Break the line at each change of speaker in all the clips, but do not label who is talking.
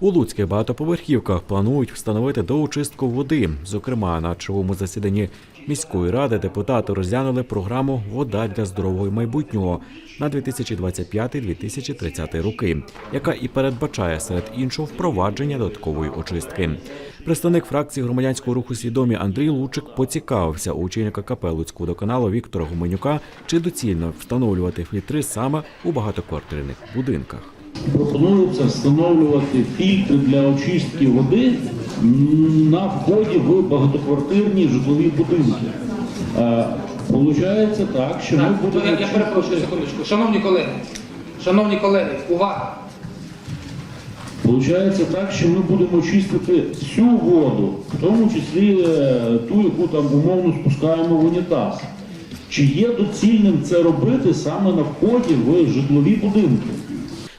У Луцьких багатоповерхівках планують встановити доочистку води. Зокрема, на черговому засіданні міської ради депутати розглянули програму Вода для здорового майбутнього на 2025-2030 роки, яка і передбачає серед іншого впровадження додаткової очистки. Представник фракції громадянського руху свідомі Андрій Лучик поцікавився у очільника КП Луцького водоканалу Віктора Гуменюка, чи доцільно встановлювати фільтри саме у багатоквартирних будинках.
Пропонується встановлювати фільтри для очистки води на вході в багатоквартирні житлові будинки. Е, Получається так, що ми будемо
я, я перепрошую секундочку. Шановні колеги, шановні колеги, увага!
Получається так, що ми будемо чистити всю воду, в тому числі е, ту, яку там умовно спускаємо в унітаз. Чи є доцільним це робити саме на вході в житлові будинки?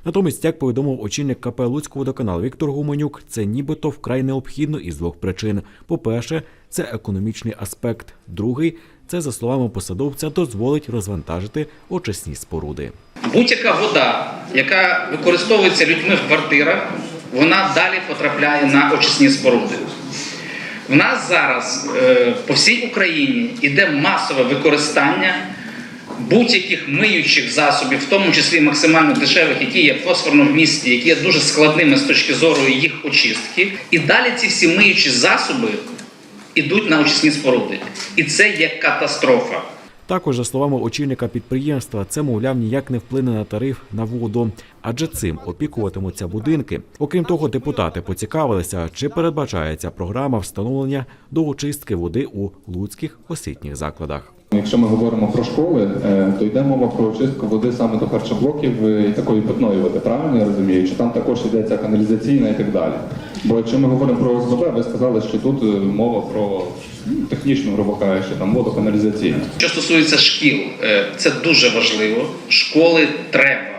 Натомість, як повідомив очільник КП Луцького водоканалу Віктор Гуменюк, це нібито вкрай необхідно із двох причин: по-перше, це економічний аспект. Другий це за словами посадовця дозволить розвантажити очисні споруди.
Будь-яка вода, яка використовується людьми в квартирах, вона далі потрапляє на очисні споруди. В нас зараз е, по всій Україні йде масове використання будь-яких миючих засобів, в тому числі максимально дешевих, які є в місті, які є дуже складними з точки зору їх очистки. І далі ці всі миючі засоби йдуть на очисні споруди. І це є катастрофа.
Також, за словами очільника підприємства, це, мовляв, ніяк не вплине на тариф на воду, адже цим опікуватимуться будинки. Окрім того, депутати поцікавилися, чи передбачається програма встановлення доочистки води у луцьких освітніх закладах.
Якщо ми говоримо про школи, е, то йде мова про очистку води саме до харчоблоків е, і такої питної води, правильно я розумію? Чи там також йдеться каналізаційна і так далі? Бо якщо ми говоримо про ОСББ, ви сказали, що тут е, мова про ну, технічну, грубо кажучи, там водоканалізаційну.
Що стосується шкіл, це дуже важливо. Школи треба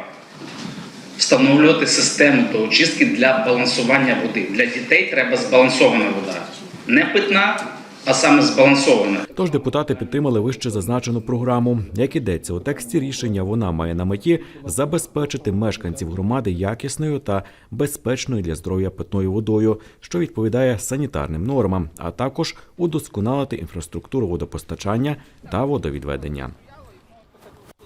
встановлювати систему до очистки для балансування води. Для дітей треба збалансована вода. Не питна, а саме збалансована.
Тож депутати підтримали вище зазначену програму. Як ідеться у тексті рішення, вона має на меті забезпечити мешканців громади якісною та безпечною для здоров'я питною водою, що відповідає санітарним нормам, а також удосконалити інфраструктуру водопостачання та водовідведення.